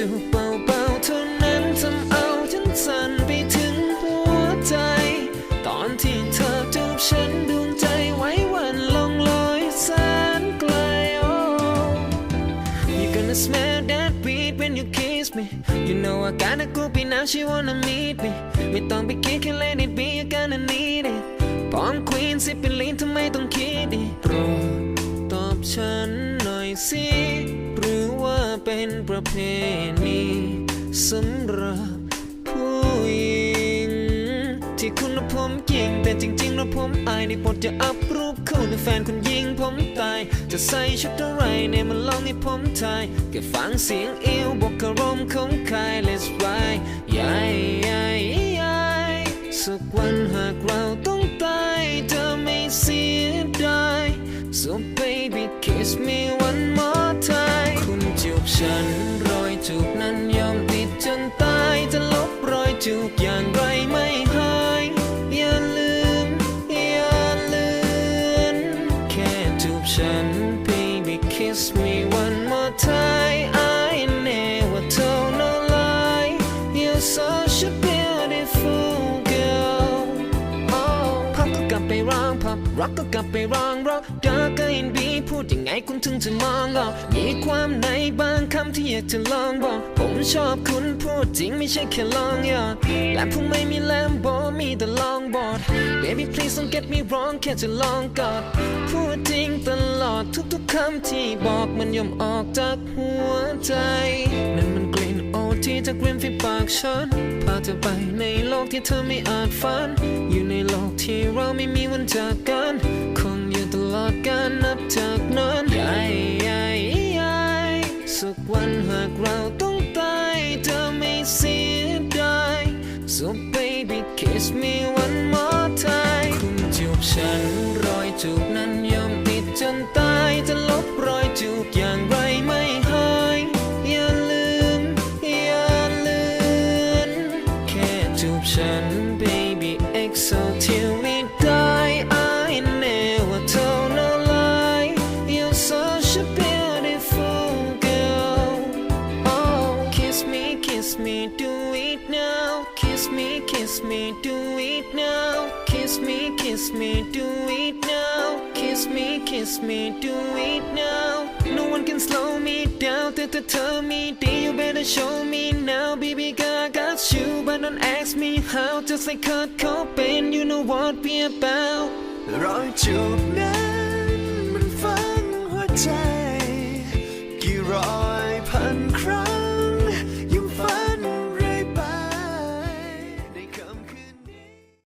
จูบเบาๆเท่านั้นทำเอาฉันสั่นไปถึงหัวใจ ตอนที่เธอจูบฉันดวงใจไว้วันลองลอยแสนไกล oh You gonna smell that weed when you kiss me You know I gotta go be now she wanna meet me ไม่ต้องไปคิดแค่ let it be you gonna need it ปองควีนสิเป็นลีนทำไมต้องคิดอีกโปรดตอบฉันหน่อยสิ ประเพณีสำหรับผู้หญิง ที่คุณและผมยิง แต่จริงๆแล้วผมอายในบทจะอัพรูปคู่ในแฟนคุณยิงผมตาย จะใส่ชุดอะไรเนี่ยมันลองให้ผมทายแค่ฟังเสียงเอวบวกกับลมของคาย let's ride ยายยายยายสักวันหากเราต้องตายเธอไม่เสียดาย so baby kiss me อย่างไรไม่หายอย่าลืม อย่าเลือนแค่จูบฉัน ไปร้องพับ รักก็กลับไปร้องร็อกดากก็อินบีพูดยังไงคุณถึงจะมองออกมีความในบางคำที่อยากจะลองบอก ผมชอบคุณพูดจริงไม่ใช่แค่ลองหยอดและผมไม่มีแลมโบมีแต่ลองบอด baby please don't get me wrong แค่จะลองกอดพูดจริงตลอดทุกๆคำที่บอกมันย่อมออกจากหัวใจนั่นมัน ที่จากริมฝีปากฉัน พาเธอไปในโลกที่เธอไม่อาจฝัน อยู่ในโลกที่เราไม่มีวันจากกัน คงอยู่ตลอดกาลนับจากนั้นยายยายยายสักวันหากเราต้องตายเธอไม่เสียดาย so baby kiss me one more time คุณจูบฉันรอยจูบนั้นยอมติดจนตายจะล ฉัน baby exo till we die. I never told no lie. You're such a beautiful girl. Oh kiss me kiss me do it now. Kiss me kiss me do it now. Kiss me kiss me do it now. Kiss me kiss me do it now. No one can slow me down. To tell me that you better show me now. Baby gaga you, but don't ask me how. Just like Kurt Cobain, you know what we about. Right? You.